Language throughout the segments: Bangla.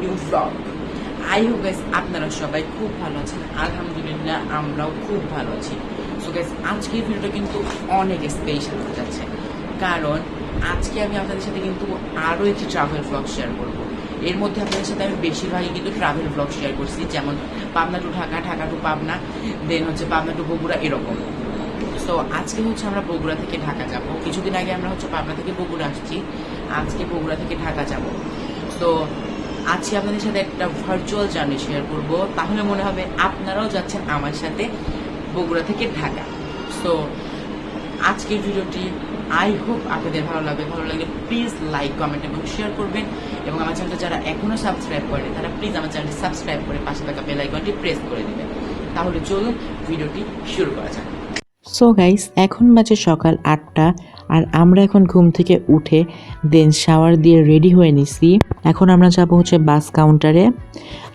নিউ ব্লগ আই গাইস আপনারা সবাই খুব ভালো আছেন। আলহামদুলিল্লাহ আমরাও খুব ভালো আছি। সো গাইস আজকের ভিডিওটা কিন্তু অনেক স্পেশাল হতে যাচ্ছে। কারণ আজকে আমি আপনাদের সাথে কিন্তু আরও একটি ট্রাভেল ব্লগ শেয়ার করব। এর মধ্যে আপনাদের সাথে আমি বেশিরভাগই কিন্তু ট্রাভেল ব্লগ শেয়ার করছি। যেমন Pabna to Dhaka Dhaka to Pabna then হচ্ছে পাবনা টু বগুড়া, এরকম। তো আজকে হচ্ছে আমরা বগুড়া থেকে ঢাকা যাব। কিছুদিন আগে আমরা হচ্ছে পাবনা থেকে বগুড়া আসছি। আজকে বগুড়া থেকে ঢাকা যাব। তো আজকে আপনাদের সাথে একটা ভার্চুয়াল জার্নি শেয়ার করব। তাহলে মনে হবে আপনারাও যাচ্ছেন আমার সাথে বগুড়া থেকে ঢাকা। তো আজকের ভিডিওটি আই হোপ আপনাদের ভালো লাগবে। ভালো লাগলে প্লিজ লাইক কমেন্ট এবং শেয়ার করবেন। এবং আমার চ্যানেলটা যারা এখনও সাবস্ক্রাইব করেনি, তারা প্লিজ আমার চ্যানেলটি সাবস্ক্রাইব করে পাশে থাকা বেল আইকনটি প্রেস করে দেবেন। তাহলে চলুন ভিডিওটি শুরু করা যাক। সো গাইস এখন বাজে সকাল আটটা আর আমরা এখন ঘুম থেকে উঠে দেন শাওয়ার দিয়ে রেডি হয়ে নিছি। এখন আমরা যাব হচ্ছে বাস কাউন্টারে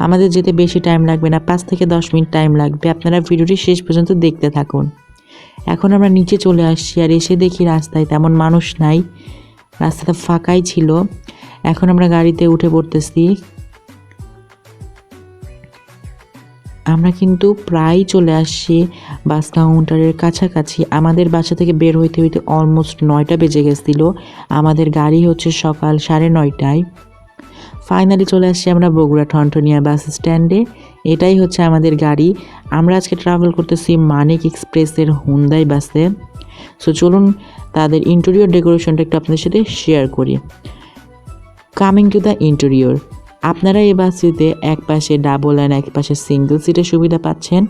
আমাদের যেতে বেশি টাইম লাগবে না, পাঁচ থেকে দশ মিনিট টাইম লাগবে। আপনারা ভিডিওটি শেষ পর্যন্ত দেখতে থাকুন। এখন আমরা নিচে চলে আসছি আর এসে দেখি রাস্তায় তেমন মানুষ নাই। রাস্তাটা ফাঁকাই ছিল। এখন আমরা গাড়িতে উঠে পড়তেছি। আমরা কিন্তু প্রায় চলে আসছি বাস কাউন্টারের কাছাকাছি। আমাদের বাসা থেকে বের হইতে হইতে অলমোস্ট নয়টা বেজে গেছিল। আমাদের গাড়ি হচ্ছে সকাল সাড়ে নয়টায়। ফাইনালি চলে আসছি আমরা বগুড়া ঠনঠনিয়া বাস স্ট্যান্ডে এটাই হচ্ছে আমাদের গাড়ি। আমরা আজকে ট্রাভেল করতেছি মানিক এক্সপ্রেসের হুন্দাই বাসে। সো চলুন তাদের ইন্টেরিয়র ডেকোরেশনটা একটু আপনাদের সাথে শেয়ার করি। কামিং টু দ্য ইন্টেরিয়র আপনারা এই বাসটিতে এক পাশে ডাবল অ্যান্ড এক পাশে সিঙ্গেল সিটের সুবিধা পাচ্ছেন।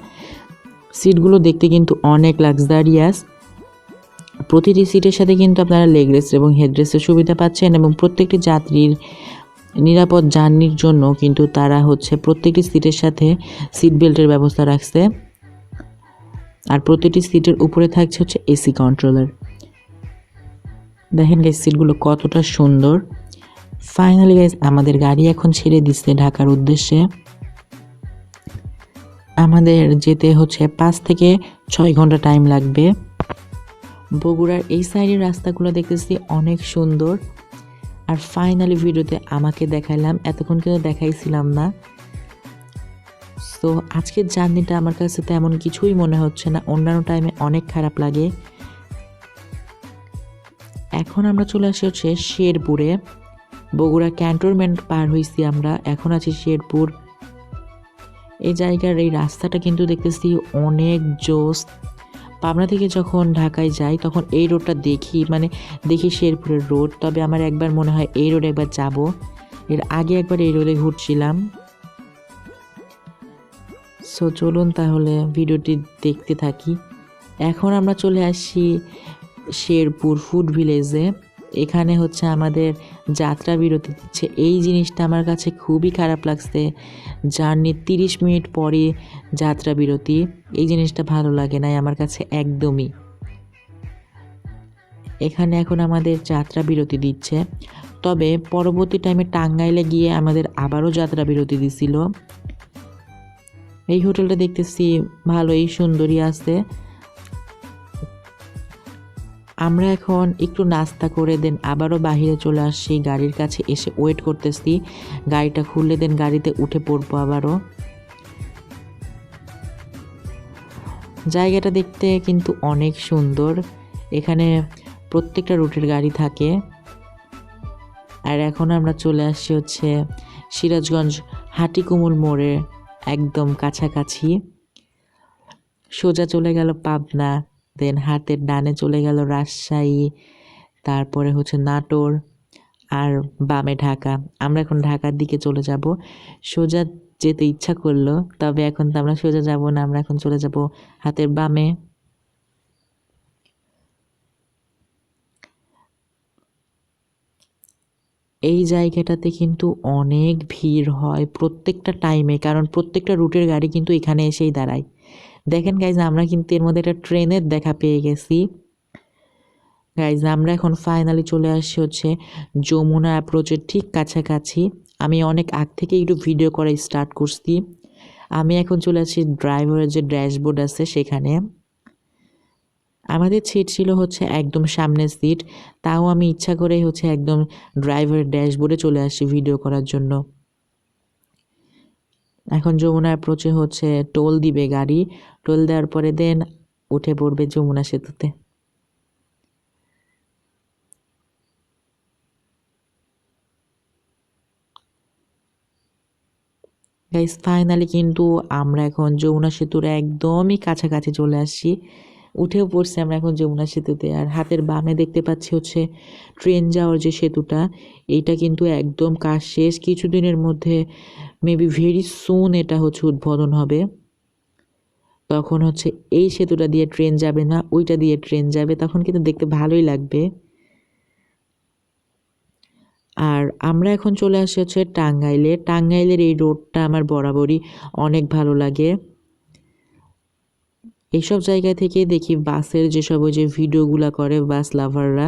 সিটগুলো দেখতে কিন্তু অনেক লাক্সারিয়াস প্রতিটি সিটের সাথে কিন্তু আপনারা লেগ রেস্ট এবং হেড রেস্টের সুবিধা পাচ্ছেন এবং প্রত্যেকটি যাত্রীর নিরাপদ জার্নির জন্য কিন্তু তারা হচ্ছে প্রত্যেকটি সিটের সাথে সিট বেল্টের ব্যবস্থা রাখছে। আর প্রতিটি সিটের উপরে থাকছে হচ্ছে এসি কন্ট্রোলার দেখেন গাইজ সিটগুলো কতটা সুন্দর। ফাইনালি গাইজ আমাদের গাড়ি এখন ছেড়ে দিচ্ছে ঢাকার উদ্দেশ্যে। আমাদের যেতে হচ্ছে পাঁচ থেকে ছয় ঘণ্টা টাইম লাগবে। বগুড়ার এই সাইডের রাস্তাগুলো দেখতেছি অনেক সুন্দর। আর ফাইনালি ভিডিওতে আমাকে দেখাইলাম, এতক্ষণ কিন্তু দেখাইছিলাম না। তো আজকের জার্নিটা আমার কাছে তেমন কিছুই মনে হচ্ছে না, অন্যান্য টাইমে অনেক খারাপ লাগে। এখন আমরা চলে আসি হচ্ছে শেরপুরে। বগুড়া ক্যান্টনমেন্ট পার হয়েছি আমরা, এখন আছি শেরপুর। এই জায়গার এই রাস্তাটা কিন্তু দেখতেছি অনেক জোস। পাবনা থেকে যখন ঢাকায় যাই, তখন এই রোডটা দেখি মানে দেখি শেরপুরের রোড, তবে আমার একবার মনে হয় এই রোডে একবার যাব। এর আগে একবার এই রোডে ঘুরছিলাম। সো চলুন তাহলে ভিডিওটি দেখতে থাকি। এখন আমরা চলে আসি শেরপুর ফুড ভিলেজে। এখানে হচ্ছে আমাদের যাত্রা বিরতি দিচ্ছে। এই জিনিসটা আমার কাছে খুবই খারাপ লাগছে। জার্নির তিরিশ মিনিট পরে যাত্রা বিরতি, এই জিনিসটা ভালো লাগে নাই আমার কাছে একদমই। এখানে এখন আমাদের যাত্রা বিরতি দিচ্ছে। তবে পরবর্তী টাইমে টাঙ্গাইলে গিয়ে আমাদের আবারও যাত্রা বিরতি দিছিল। এই হোটেলটা দেখতেছি ভালোই সুন্দরী আছে। আমরা এখন একটু নাস্তা করে দেন আবারও বাহিরে চলে আসছি। গাড়ির কাছে এসে ওয়েট করতেছি। গাড়িটা খুললে দেন গাড়িতে উঠে পড়ব আবারও। জায়গাটা দেখতে কিন্তু অনেক সুন্দর। এখানে প্রত্যেকটা রুটের গাড়ি থাকে। আর এখন আমরা চলে আসছি হচ্ছে সিরাজগঞ্জ হাটিকুমুল মোড়ে, একদম কাছাকাছি। সোজা চলে গেল পাবনা। দেন হাতের ডানে চলে গেল রাজশাহী, তারপরে হচ্ছে নাটোর আর বামে ঢাকা। আমরা এখন ঢাকার দিকে চলে যাব। সোজা যেতে ইচ্ছা করল, তবে এখন তো আমরা সোজা যাব না, আমরা এখন চলে যাব হাতের বামে। এই জায়গাটাতে কিন্তু অনেক ভিড় হয় প্রত্যেকটা টাইমে কারণ প্রত্যেকটা রুটের গাড়ি কিন্তু এখানে এসেই দাঁড়ায়। দেখেন গাইজ আমরা কিন্তু এর মধ্যে একটা ট্রেনের দেখা পেয়ে গেছি। গাইজ আমরা এখন ফাইনালি চলে আসছি হচ্ছে যমুনা অ্যাপ্রোচের ঠিক কাছাকাছি। আমি অনেক আগ থেকে একটু ভিডিও করা স্টার্ট করছি। আমি এখন চলে আসছি ড্রাইভারের যে ড্যাশবোর্ড আছে সেখানে। আমাদের সিট ছিল হচ্ছে একদম সামনের সিট তাও আমি ইচ্ছা করে হচ্ছে একদম ড্রাইভারের ড্যাশবোর্ডে চলে আসি ভিডিও করার জন্য। এখন যমুনা অ্যাপ্রোচে হচ্ছে টোল দিবে গাড়ি। টোল দেওয়ার পরে দেন উঠে পড়বে যমুনা সেতুতে। গাইস ফাইনালি কিন্তু আমরা এখন যমুনা সেতুর একদমই কাছাকাছি চলে আসছি। উঠেও পড়ছি আমরা এখন যমুনা সেতুতে। আর হাতের বামে দেখতে পাচ্ছি হচ্ছে ট্রেন যাওয়ার যে সেতুটা, এইটা কিন্তু একদম কাজ শেষ। কিছুদিনের মধ্যে মেবি ভেরি সুন এটা হচ্ছে উদ্বোধন হবে। তখন হচ্ছে এই সেতুটা দিয়ে ট্রেন যাবে না, ওইটা দিয়ে ট্রেন যাবে, তখন কিন্তু দেখতে ভালোই লাগবে। আর আমরা এখন চলে আসি হচ্ছে টাঙ্গাইলে। টাঙ্গাইলের এই রোডটা আমার বরাবরই অনেক ভালো লাগে। এইসব জায়গা থেকে দেখি বাসের যেসব ওই যে ভিডিওগুলো করে বাস লাভাররা,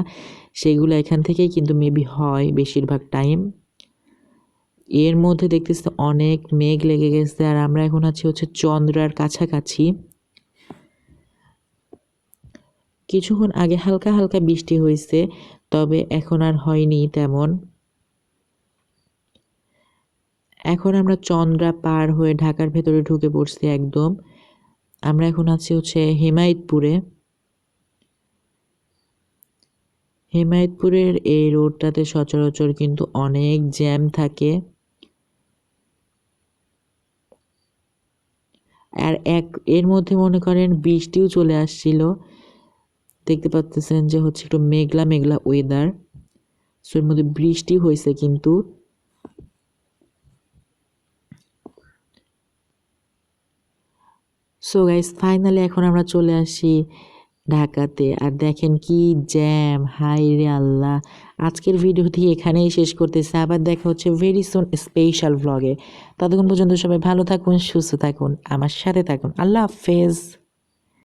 সেগুলো এখান থেকেই কিন্তু মেবি হয় বেশিরভাগ টাইম এর মধ্যে দেখতেছি অনেক মেঘ লেগে গেছে আর আমরা এখন আছি হচ্ছে চন্দ্রার কাছাকাছি। কিছুক্ষণ আগে হালকা হালকা বৃষ্টি হয়েছে, তবে এখন আর হয়নি তেমন। এখন আমরা চন্দ্রা পার হয়ে ঢাকার ভেতরে ঢুকে পড়ছি একদম। আমরা এখন আছি হচ্ছে হেমায়তপুরে। হেমায়তপুরের এই রোডটাতে সচরাচর কিন্তু অনেক জ্যাম থাকে। আর এক, এর মধ্যে মনে করেন বৃষ্টিও চলে আসছিল। দেখতে পাচ্তেছেন যে হচ্ছে একটু মেঘলা মেঘলা ওয়েদার সো এর মধ্যে বৃষ্টি হয়েছে কিন্তু। সো গাইস ফাইনালি এখন আমরা চলে আসি ঢাকাতে। আর দেখেন কি জ্যাম হাই রে আল্লাহ। আজকের ভিডিওটি এখানেই শেষ করতেছে। আবার দেখা হচ্ছে ভেরি সুন স্পেশাল ব্লগে ততক্ষণ পর্যন্ত সবাই ভালো থাকুন, সুস্থ থাকুন, আমার সাথে থাকুন। আল্লাহ হাফেজ।